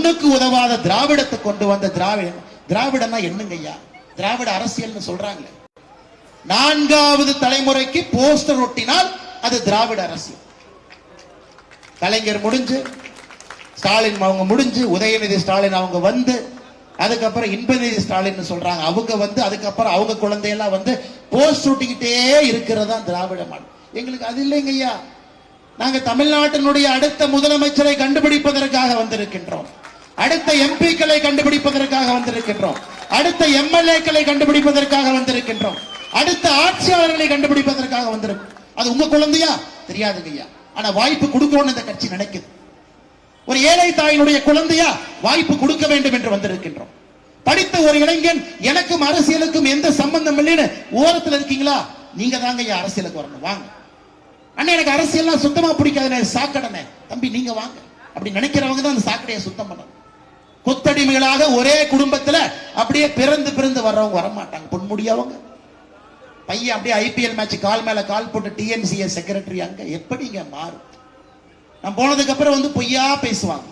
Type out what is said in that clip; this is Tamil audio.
ஒண்ணுக்கு உதவாத திராவிடத்தை கொண்டு வந்த திராவிட திராவிடம்னா என்னங்க ஐயா? திராவிட அரசியல்னு சொல்றாங்க. நான்காவது தலைமுறைக்கு போஸ்டர் ஒட்டினால் அது திராவிட அரசியல். கலைஞர் முடிஞ்சு ஸ்டாலின் அவங்க முடிஞ்சு உதயநிதி ஸ்டாலின் அவங்க வந்து அதுக்கப்புறம் இன்பநிதி ஸ்டாலின் சொல்றாங்க. அவங்க வந்து அதுக்கப்புறம் அவங்க குழந்தையெல்லாம் வந்து போஸ்ட் ஒட்டிக்கிட்டே இருக்கிறதா திராவிட மாடல் எங்களுக்கு அது இல்லைங்க ஐயா. நாங்க தமிழ்நாட்டினுடைய அடுத்த முதலமைச்சரை கண்டுபிடிப்பதற்காக வந்திருக்கின்றோம். அடுத்த எம்பிக்களை கண்டுபிடிப்பதற்காக வந்திருக்கின்றோம். அடுத்த எம்எல்ஏக்களை கண்டுபிடிப்பதற்காக வந்திருக்கின்றோம். அடுத்த ஆட்சியாளர்களை கண்டுபிடிப்பதற்காக வந்திருக்கோம் அது உங்க குழந்தையா? தெரியாதுங்க ஐயா. ஆனா வாய்ப்பு கொடுக்கணும்னு இந்த கட்சி நினைக்குது. ஒரு ஏழை தாயினுடைய குழந்தையா வாய்ப்பு கொடுக்க வேண்டும் என்று வந்திருக்கின்றோம். படித்த ஒரு இளைஞன் எனக்கும் அரசியலுக்கும் எந்த சம்பந்தம் இல்லைன்னு ஓரத்துல இருக்கீங்களா? நீங்க தாங்க ஐயா அரசியலுக்கு வரணும். வாங்க. அண்ணா எனக்கு அரசியல்லாம் சுத்தமா பிடிக்காதுண்ணே. சாக்கடைண்ணே. தம்பி நீங்க வாங்க. அப்படி நினைக்கிறவங்க தான் அந்த சாக்கடையை சுத்தம் பண்ணணும். கொத்தடிமைகளாக ஒரே குடும்பத்துல அப்படியே பிறந்து பிறந்து வர்றவங்க வரமாட்டாங்க. பொன்முடியவங்க. பையன் அப்படியே ஐபிஎல் மேட்ச் கால் மேல கால் போட்டு டிஎன்சிஏ செக்ரட்டரி அங்க. எப்படிங்க மாறும்? நான் போனதுக்கு அப்புறம் வந்து பொய்யா பேசுவாங்க